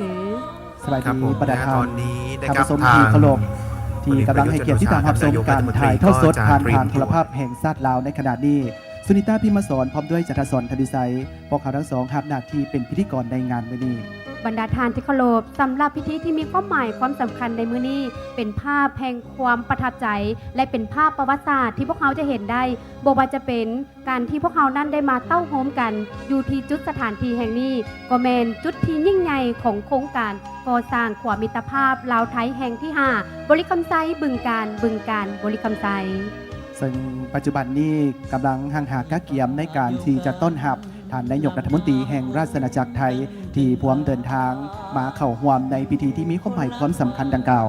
ถือสบายครับดีผมประดานะทาตนอนนี้นะท่านครับผู้ชมทาที่งเคารพที่กำลังให้เกียรติที่ตามรับชมการถ่ายทอดสดผ่านทางโทรภาพแห่งชาติลาวในขณะนี้ สุนิตาพิมพ์สอนพร้อมด้วยจัตรสอนธนิไซพวกเขาทั้งสองรับหน้าที่เป็นพิธีกรในงานวันนี้ บรรดาทานที่เคารพสำหรับพิธีที่มีความหมายความสำคัญในมื้อนี้ เป็นภาพแห่งความประทับใจ และเป็นภาพประวัติศาสตร์ที่พวกเขาจะเห็นได้บว่าจะเป็นการที่พวกเขานั้นได้มาเต้าโฮมกัน อยู่ที่จุดสถานที่แห่งนี้ก็แมนจุดที่ยิ่งใหญ่ของโครงการก่อสร้างขวามิตรภาพลาวไทยแห่งที่ 5 บริคำไซบึงการบึงการบริคำไซซึ่งปัจจุบันนี้กำลังห่างหากะเกียมในการที่จะต้นรับ ท่านนายกรัฐมนตรีแห่งราชอาณาจักรไทย ที่พร้อมเดินทางมาเข้าร่วมในพิธีที่มีความหมายความสำคัญดังกล่าว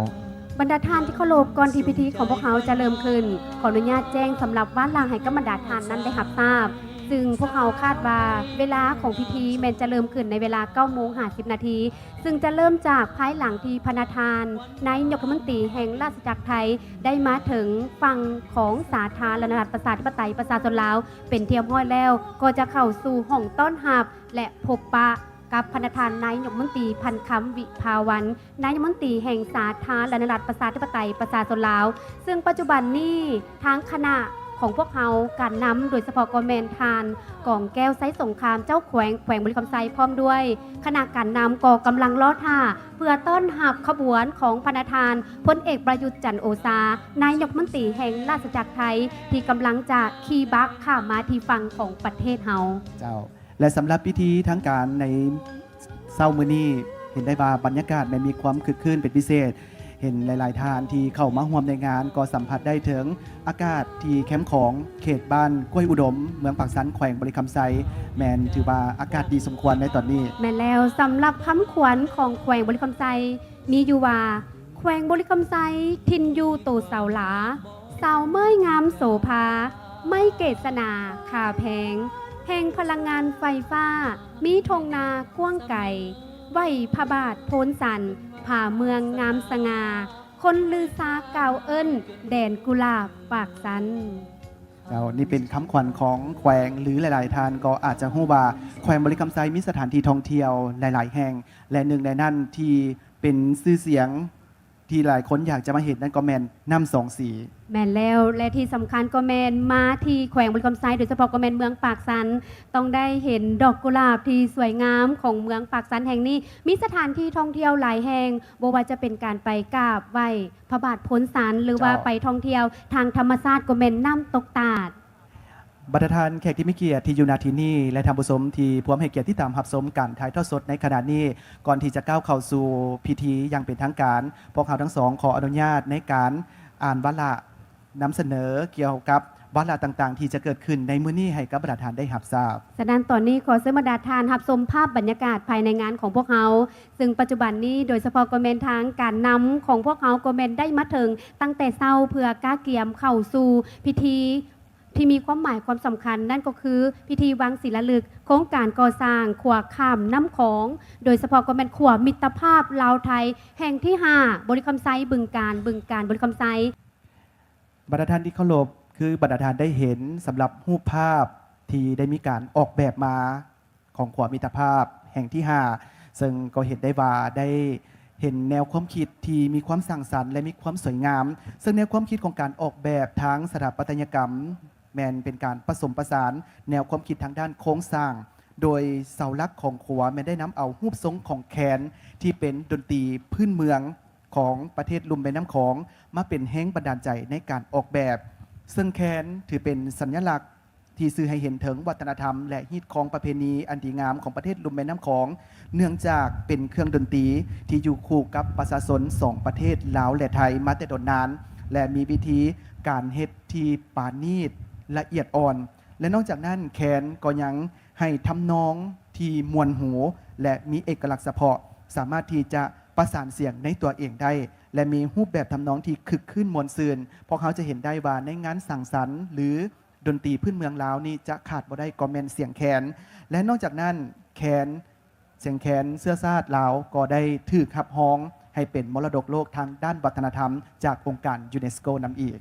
บรรดาท่านที่เคารพก่อนที่พิธีของพวกเขาจะเริ่มขึ้น ขออนุญาตแจ้งสำหรับว่านลางให้กับบรรดาท่านนั้นได้รับทราบ ซึ่งพวกเขาคาดว่าเวลาของพิธีแมนจะเริ่มขึ้นในเวลา9โมง50 นาที ซึ่งจะเริ่มจากภายหลังที่พนาทานนายกรัฐมนตรีแห่งราชจักรไทยได้มาถึงฝั่งของสาธารณรัฐประชาธิปไตยประชาชนลาว เป็นเทียมห้อยแล้ว ก็จะเข้าสู่ห้องต้อนรับและพบปะกับพนาทานนายกมนตรีพันคำวิภาวันนายกมนตรีแห่งสาธารณรัฐประชาธิปไตยประชาชนลาว ซึ่งปัจจุบันนี้ทางคณะ ของพวกเขาการนำโดยเฉพาะกอมแมนทานกล่องแก้วไซส์สงครามเจ้าแขวงแขวงบริคำไซพร้อมด้วยคณะการนำก็กำลังล้อท่าเพื่อต้อนรับขบวนของพนาทานพลเอกประยุทธ์จันทร์โอชานายกมนตรีแห่งราชจักรไทย ที่กำลังจะขี่บักข้ามาที่ฝั่งของประเทศเฮาเจ้า และสำหรับพิธีทั้งการในเศร้ามือนี้เห็นได้ว่าบรรยากาศมันมีความคึกคืนเป็นพิเศษ เห็นหลาย ๆทานที่เข้ามาร่วมในงาน ก็สัมผัสได้ถึงอากาศที่แคมป์ของเขตบ้านกล้วยอุดม เมืองปากสันแขวงบริคำไซแมนถือว่าอากาศดีสมควรในตอนนี้ แม่นแล้วสำหรับคำขวัญของแขวงบริคำไซมีอยู่ว่าแขวงบริคำไซทินยูโตเสาหลา เสาเมื่อยงามโสภา ไม่เกษนาขาแพงแห่งพลังงานไฟฟ้า มีทงนากว้างไก่ไหวพระบาทโพนสัน ผ่าเมืองงามสง่าคนลือซาเก่าเอิ้นแดนกุลาบปากสันเจ้านี่เป็นคำขวัญของแขวงหรือหลาย ๆ ทานก็อาจจะหู้ว่าแขวงบริกรรมไซมีสถานที่ท่องเที่ยวหลาย ๆ แห่ง และหนึ่งในนั้นที่เป็นซื่อเสียงที่หลายคนอยากจะมาเห็นนั่นก็แมนน้ำสองสี แมนแล้วและที่สำคัญก็แมนมาที่แขวงบริคำไซโดยเฉพาะก็แมนเมืองปากสัน ต้องได้เห็นดอกกุหลาบที่สวยงามของเมืองปากสันแห่งนี้ มีสถานที่ท่องเที่ยวหลายแห่งบ่ว่าจะเป็นการไปกราบไหว้พระบาทพ้นสันหรือว่าเจ้าไปท่องเที่ยวทางธรรมชาติก็แมนน้ำตกตาดบัตรทานแขกที่มีเกียรติที่อยู่นาทีนี้และทำบุสมที่พร้อมให้เกียรติที่ตามหับสมการถ่ายทอดสดในขณะนี้ ก่อนที่จะก้าวเข้าสู่พิธีอย่างเป็นทางการพวกเขาทั้งสองขออนุญาตในการอ่านวาระ นำเสนอเกี่ยวกับวาระต่างๆ ที่จะเกิดขึ้นในมื้อนี้ให้กับบัตรทานได้หับทราบ ฉะนั้นตอนนี้ขอเสริมบรรดาทานรับชมภาพบรรยากาศภายในงานของพวกเขา ซึ่งปัจจุบันนี้โดยเฉพาะกเมนทางการนำของพวกเขากเมนได้มาถึง ตั้งแต่เศร้าเพื่อก้าเกียมเข้าสู่พิธี ที่มีความหมายความสำคัญนั่นก็คือพิธีวางศิลาฤกษ์โครงการก่อสร้างขวาข้ามน้ำของ โดยเฉพาะกเมนขวามิตรภาพลาวไทย แห่งที่ 5 บริคำไซบึงการบึงการบริคำไซ บรรดาท่านที่เคารพคือบรรดาท่านได้เห็นสำหรับรูปภาพที่ได้มีการออกแบบมาของขวามิตรภาพแห่งที่ 5 ซึ่งก็เห็นได้ว่าได้เห็นแนวความคิดที่มีความสร้างสรรค์และมีความสวยงาม ซึ่งแนวความคิดของการออกแบบทางสถาปัตยกรรม แมนเป็นการผสมผสาน แนวความคิดทางด้านโครงสร้าง โดยเสาลักของขวาแมนได้นำเอารูปทรงของแคนที่เป็นดนตรีพื้นเมือง ของประเทศลุมแม่น้ำของมาเป็นแห้งบันดาลใจในการออกแบบ ซึ่งแคนถือเป็นสัญลักษณ์ที่สื่อให้เห็นถึงวัฒนธรรม และฮิตของประเพณีอันดีงามของประเทศลุมแม่น้ำของ เนื่องจากเป็นเครื่องดนตรีที่อยู่คู่กับประชาชนสองประเทศลาวและไทยมาแต่ดนนาน และมีวิธีการเฮ็ดที่ปานีตละเอียดอ่อน และนอกจากนั้นแคนก็ยังให้ทำนองที่มวลหู และมีเอกลักษณ์เฉพาะ สามารถที่จะ ประสานเสียงในตัวเองได้ และมีรูปแบบทำนองที่คึกขึ้นมวลซืนพอเขาจะเห็นได้ว่าในงานสั่งสรรค์หรือดนตรีพื้นเมืองลาวนี่จะขาดบ่ได้ก็แมนเสียงแขน และนอกจากนั้นแขนเสียงแขนเสื้อซาดลาวก็ได้ถือขับฮ้อง ให้เป็นมรดกโลกทางด้านวัฒนธรรม จากองค์การยูเนสโกนำอีก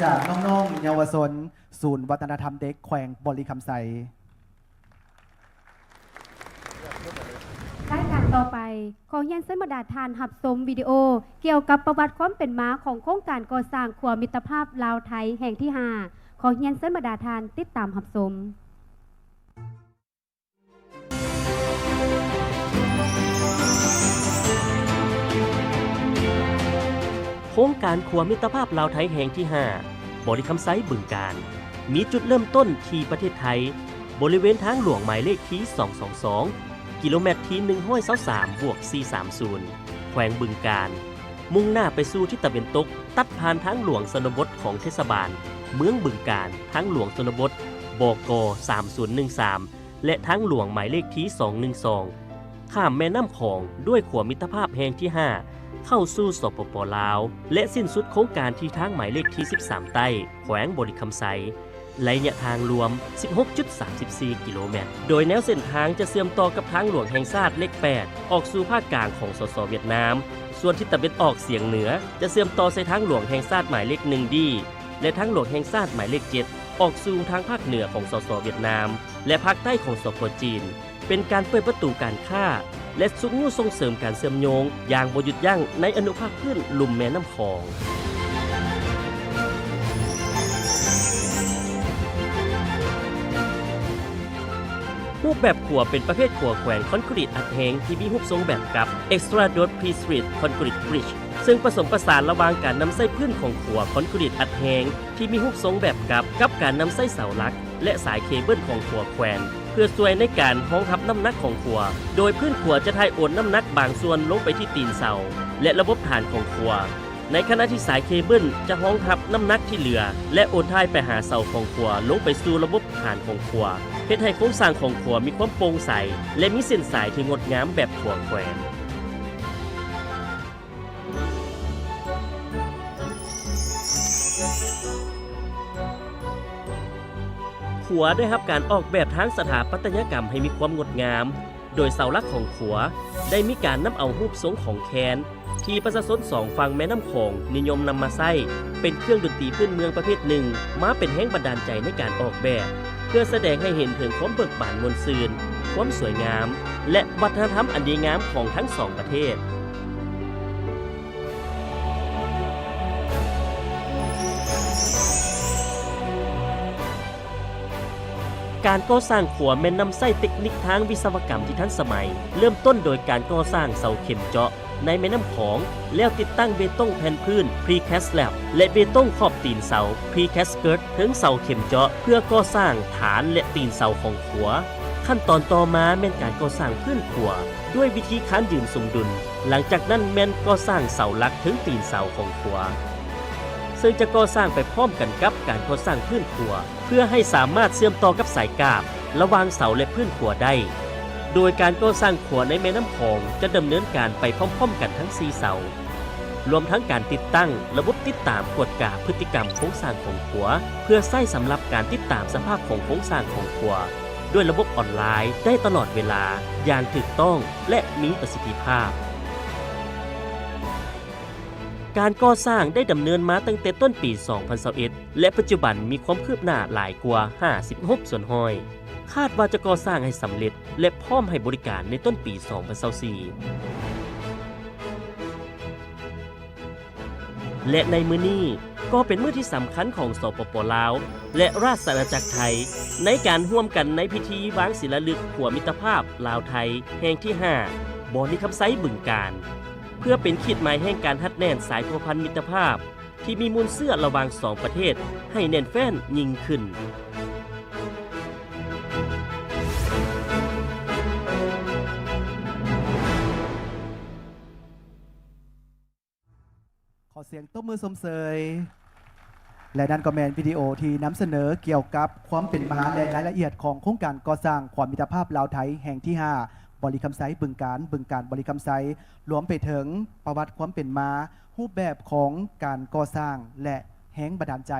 จากน้องๆเยาวชนศูนย์วัฒนธรรมเด็กแขวงบริคำไซรายการต่อไปขอเฮียนเส้นบรรดาทานหับสมวิดีโอ เกี่ยวกับประวัติความเป็นมาของโครงการก่อสร้างขัวมิตรภาพลาวไทยแห่งที่ 5 ขอเฮียนเส้นบรรดาทานติดตามหับสม โครงการครัวมิตรภาพลาวไทยแห่งที่ 5 บริคำไซบึงการ มีจุดเริ่มต้นที่ประเทศไทย บริเวณทางหลวงหมายเลขที่ 222 กิโลเมตรที่123บวก430 แขวงบึงการ มุ่งหน้าไปสู่ทิศตะวันตก ตัดผ่านทางหลวงสนบทของเทศบาล เมืองบึงการทางหลวงสนบทบก3013 และทางหลวงหมายเลขที่ 212 ข้ามแม่น้ำของด้วยขวมิตรภาพแห่งที่ 5 เข้าสู่สปปลาว และสิ้นสุดโครงการที่ทางหมายเลขที่ 13 ใต้ แขวงบริคำไซระยะทางรวม 16.34 กิโลเมตร โดยแนวเส้นทางจะเชื่อมต่อกับทางหลวงแห่งชาติเลข 8 ออกสู่ภาคกลางของสสเวียดนาม ส่วนทิศตะวันออกเฉียงเหนือ จะเชื่อมต่อใส่ทางหลวงแห่งชาติหมายเลข1ดีและทางหลวงแห่งชาติหมายเลข 7 ออกสู่ทางภาคเหนือของสสเวียดนาม และภาคใต้ของสปจีน เป็นการเปิดประตูการค้า และสุกงูส่งเสริมการเสื่อมโยงอย่างบหยุดยั้งในอนุภาคพื้นลุ่มแม่น้ำคองรูปแบบขัวเป็นประเภทขัวแขวนคอนกรีตอัดแหงที่มีรูปทรงแบบกับ Extra Dot p r e s t r e e t Concrete Bridge ซึ่งผสมผสานระหว่างการนำไส้พื้นของขัวคอนกรีตอัดแหงที่มีรูปทรงแบบกับ กับการนำไส้เสาหลัก และสายเคเบิลของขัวแขวน เพื่อช่วยในการห้องทับน้ำหนักของขัว โดยพื้นขัวจะถ่ายโอนน้ำหนักบางส่วนลงไปที่ตีนเสา และระบบฐานของขัว ในขณะที่สายเคเบิลจะห้องทับน้ำหนักที่เหลือ และโอนถ่ายไปหาเสาของขัวลงไปสู่ระบบฐานของขัวเพื่อให้โครงสร้างของขัวมีความโปร่งใสและมีเส้นสายที่งดงามแบบขัวแขวน ขัวได้รับการออกแบบทางสถาปัตยกรรมให้มีความงดงาม โดยเสาหลักของขัวได้มีการนำเอารูปทรงของแคนที่ประชาชนสองฝั่งแม่น้ำโขงนิยมนำมาใช้เป็นเครื่องดนตรีพื้นเมืองประเภทหนึ่ง มาเป็นแห่งบันดาลใจในการออกแบบ เพื่อแสดงให้เห็นถึงความเบิกบานมวลซืนความสวยงาม และวัฒนธรรมอันดีงามของทั้งสองประเทศ การก่อสร้างขัวแม่นนำไส้เทคนิคทางวิศวกรรมที่ทันสมัย เริ่มต้นโดยการก่อสร้างเสาเข็มเจาะ ในแม่น้ำของ แล้วติดตั้งเบตงแผ่นพื้น precast slab และเบตงขอบตีนเสา precast skirt ถึงเสาเข็มเจาะ เพื่อก่อสร้างฐานและตีนเสาของขัว ขั้นตอนต่อมาแม่นการก่อสร้างพื้นขัว ด้วยวิธีค้านยืนสมดุล หลังจากนั้นแม่นก่อสร้างเสาหลักถึงตีนเสาของขัว ซึ่งจะก่อสร้างไปพร้อมกันกับการก่อสร้างพื้นขัว เพื่อให้สามารถเชื่อมต่อกับสายกาบระหว่างเสาและพื้นขัวได้ โดยการก่อสร้างขัวในแม่น้ำคองจะดำเนินการไปพร้อม ๆ กันทั้งสีเสารวมทั้งการติดตั้งระบบติดตามกฎกาพฤติกรรมโครงสร้างของขัว เพื่อใช้สำหรับการติดตามสภาพของโครงสร้างของขัว ด้วยระบบออนไลน์ได้ตลอดเวลาอย่างถูกต้องและมีประสิทธิภาพ การก่อสร้างได้ดำเนินมาตั้งแต่ต้นปี 2021 และปัจจุบันมีความคืบหน้าหลายกว่า 56 ส่วนห้อย คาดว่าจะก่อสร้างให้สำเร็จ และพร้อมให้บริการในต้นปี 2024 และในมือนี้ก็เป็นมือที่สำคัญของสปปลาว และราชอาณาจักรไทย ในการร่วมกันในพิธีวางศิลาฤกษ์ขัวมิตรภาพลาวไทย แห่งที่ 5บอนิคำไซบึงการ เพื่อเป็นขีดหมายแห่งการทัดแน่นสายพัวพันธ์มิตรภาพ ที่มีมูลเสื้อระหว่างสองประเทศ ให้แน่นแฟ้นยิ่งขึ้นขอเสียงตบมือสมเสย และนั่นก็แมนวิดีโอที่นำเสนอเกี่ยวกับความเป็นมาและรายละเอียดของโครงการก่อสร้างความมิตรภาพลาวไทยแห่งที่ 5 บริคำไซบึงการบึงการบริคำไซรวมไปถึงประวัติความเป็นมารูปแบบของการก่อสร้างและแห่งบันดาลใจ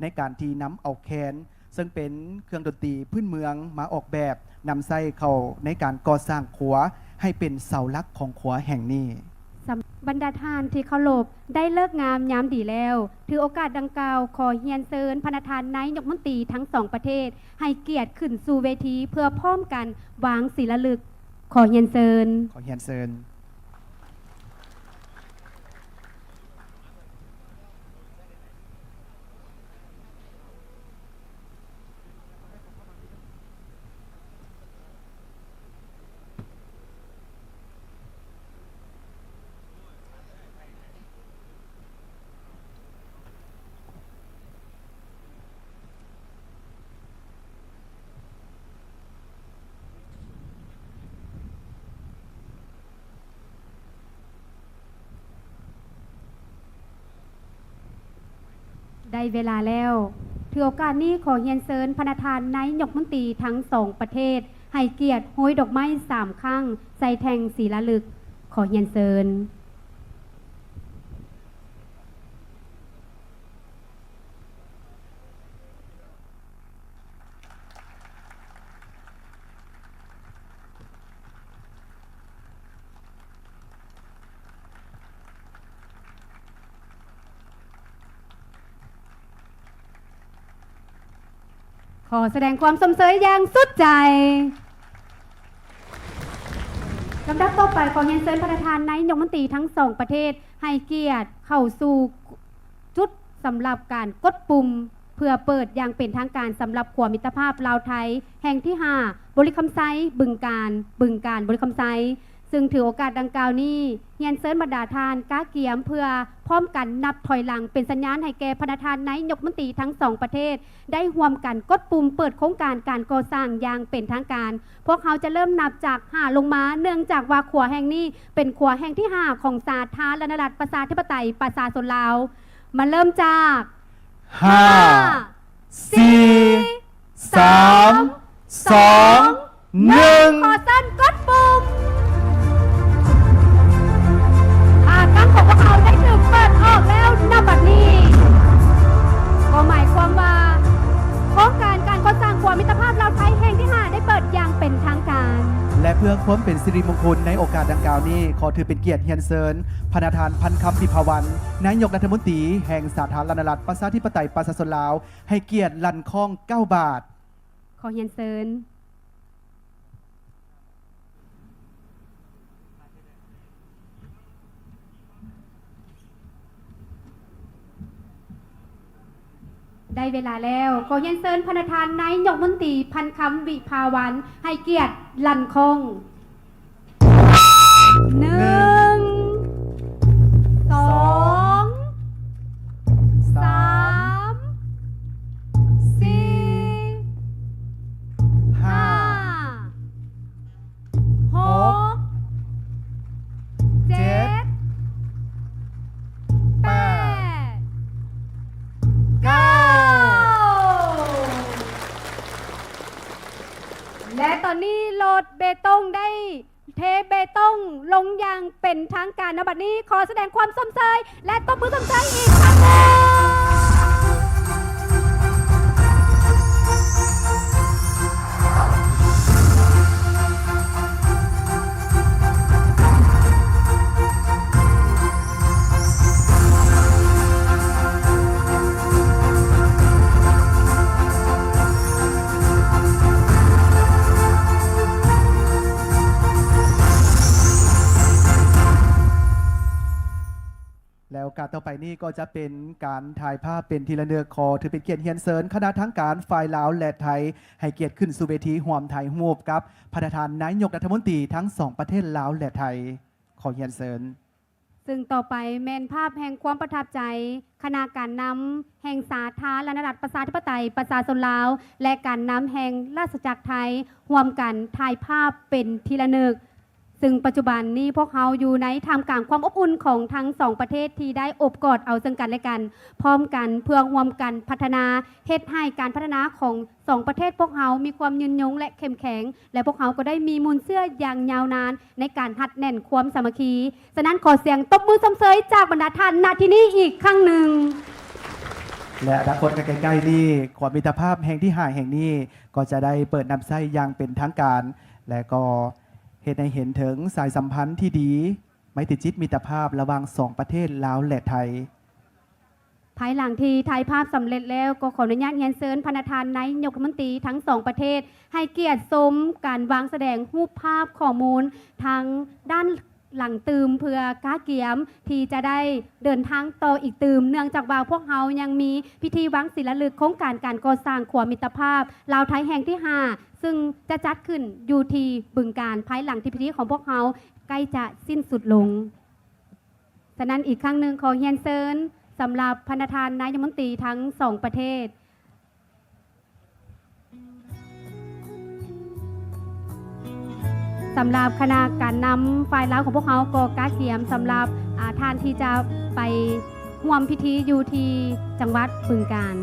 ในการที่นำเอาแคนซึ่งเป็นเครื่องดนตรีพื้นเมืองมาออกแบบนำไส้เข้าในการก่อสร้างขัวให้เป็นเสาหลักของขัวแห่งนี้บรรดาทานที่เคารพได้เลิกงามยามดีแล้ว ถือโอกาสดังกล่าวขอเฮียนเซิญพนธานนายกมนตรีทั้งสองประเทศ ให้เกียรติขึ้นสู่เวทีเพื่อพร้อมกันวางศิลลึก ขอเฮียนเซินขอเฮียนเซิน ได้เวลาแล้ว ถือโอกาสนี้ขอเฮียนเซินพนธานนายกมนตรีทั้งสองประเทศ ให้เกียรติโห้อยดอกไม้สามข้างใส่แทงศีลลึก ขอเฮียนเซิน ขอแสดงความสมเสยอย่างสุดใจลำดับต่อไปขอเฮียนเซิญประธานนายกรัฐมนตรีทั้งสองประเทศ ให้เกียรติเข้าสู่จุดสำหรับการกดปุ่ม เพื่อเปิดอย่างเป็นทางการสำหรับขวามิตรภาพลาวไทย แห่งที่ 5 บริคำไซบึงการ บึงการบริคำไซ ซึ่งถือโอกาสดังกล่าวนี้เฮียนเซิญบรรดาทานก้าเกียมเพื่อพร้อมกันนับถอยหลังเป็นสัญญาณให้แก่พนธานนายกมนตรีทั้งสองประเทศ ได้ร่วมกันกดปุ่มเปิดโครงการการก่อสร้างอย่างเป็นทางการ พวกเขาจะเริ่มนับจากหาลงมาเนื่องจากว่าขัวแห่งนี้เป็นขัวแห่งที่5ของสาธารณรัฐประชาธิปไตยประชาชนลาวมาเริ่มจากห้าสี่สามสองหนึ่งขอสั้นกดปุ่ม ออกแล้วณบัดนี้ ก็หมายความว่าโครงการการก่อสร้างขัวมิตรภาพลาวไทยแห่งที่ 5 ได้เปิดอย่างเป็นทางการ และเพื่อความเป็นสิริมงคลในโอกาสดังกล่าวนี้ ขอถือเป็นเกียรติเฮียนเซินพนธานพันคำพิภาวันนายกรัฐมนตรีแห่งสาธารณรัฐประชาธิปไตยประชาชนลาว ให้เกียรติลันคอง 9 บาท ขอเฮียนเซิน ได้เวลาแล้วขอเฮียนเซินพนธานนายกมนตรีพันคำวิภาวันให้เกียรติลันคงหนึ่งสอง ต่อไปนี้ก็จะเป็นการถ่ายภาพเป็นทีละเนื้อคอ ถือเป็นเกียรติเฮียนเซินคณะทั้งการฝ่ายลาวและไทย ให้เกียรติขึ้นสู่เวทีห่วมไทยห่วมกับประธานนายกรัฐมนตรีทั้งสองประเทศลาวและไทย ขอเฮียนเซินซึ่งต่อไปแมนภาพแห่งความประทับใจ คณะการนำแห่งสาธารณรัฐประชาธิปไตยประชาชนลาว และการนำแห่งราชจักรไทยร่วมกันถ่ายภาพเป็นทีละนึก ซึ่งปัจจุบันนี้พวกเขาอยู่ในท่ามกลางความอบอุ่นของทั้งสองประเทศที่ได้อบกอดเอาซึ่งกันและกัน พร้อมกันเพื่อร่วมกันพัฒนาเฮ็ดให้การพัฒนาของสองประเทศพวกเขามีความยืนยงและเข้มแข็ง และพวกเขาก็ได้มีมูลเชื่ออย่างยาวนาน ในการหัดแน่นความสามัคคีฉะนั้นขอเสียงตบมือสำเสยจากบรรดาท่านณที่นี้อีกครั้งหนึ่งและอนาคตใกล้ๆนี้ความมิตรภาพแห่งที่ห่างแห่งนี้ก็จะได้เปิดนำไส้อย่างเป็นทางการ และก็ เหตุในเห็นถึงสายสัมพันธ์ที่ดี ไมตรีจิตมิตรภาพระหว่างสองประเทศลาวและไทย ภายหลังที่ถ่ายภาพสำเร็จแล้วก็ขออนุญาตเรียนเชิญพนักทานนายกรัฐมนตรีทั้งสองประเทศ ให้เกียรติชมการวางแสดงรูปภาพข้อมูลทางด้าน หลังตืมเพื่อก้าเกียมที่จะได้เดินทางต่ออีกตืม เนื่องจากว่าพวกเรายังมีพิธีวังศิลลึกโครงการการก่อสร้างขวามิตรภาพลาวไทยแห่งที่ 5 ซึ่งจะจัดขึ้นอยู่ที่บึงการภายหลังที่พิธีของพวกเราใกล้จะสิ้นสุดลงฉะนั้นอีกครั้งหนึ่งขอเฮียนเซินสำหรับพนักทานนายมนตรีทั้งสองประเทศ สำหรับคณะการนำฝ่ายลาวของพวกเขาก็กาเกียมสำหรับท่านที่จะไปร่วมพิธีอยู่ที่จังหวัดบึงการ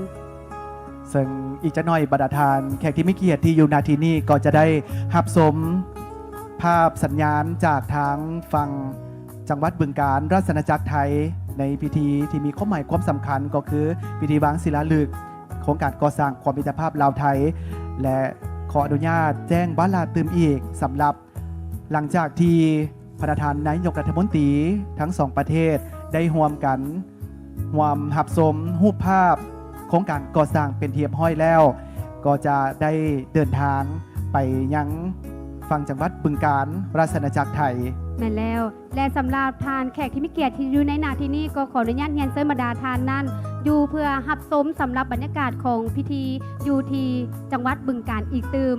ซึ่งอีกจะหน่อยบรรดาทานแขกที่ไม่เกียรติที่อยู่นาทีนี้ก็จะได้หับสมภาพสัญญาณจากทางฝั่งจังหวัดบึงการราชอาจักรไทยในพิธีที่มีข้อหมายความสำคัญก็คือพิธีวางศิลาฤกษ์โครงการก่อสร้างความมิตรภาพลาวไทย และขออนุญาตแจ้งบ้านลาตืมอีกสำหรับ หลังจากที่ประธานนายกรัฐมนตรีทั้งสองประเทศได้ร่วมกันร่วมหับสมรูปภาพโครงการก่อสร้างเป็นเทียบห้อยแล้ว ก็จะได้เดินทางไปยังฝั่งจังหวัดบึงการราชอาณาจักรไทยแม่นแล้ว และสำหรับทานแขกที่มีเกียรติที่อยู่ในหนาที่นี้ก็ขออนุญาตเฮียนเซินมาดาทานนั่น อยู่เพื่อหับสมสำหรับบรรยากาศของพิธีอยู่ที่จังหวัดบึงการอีกตืม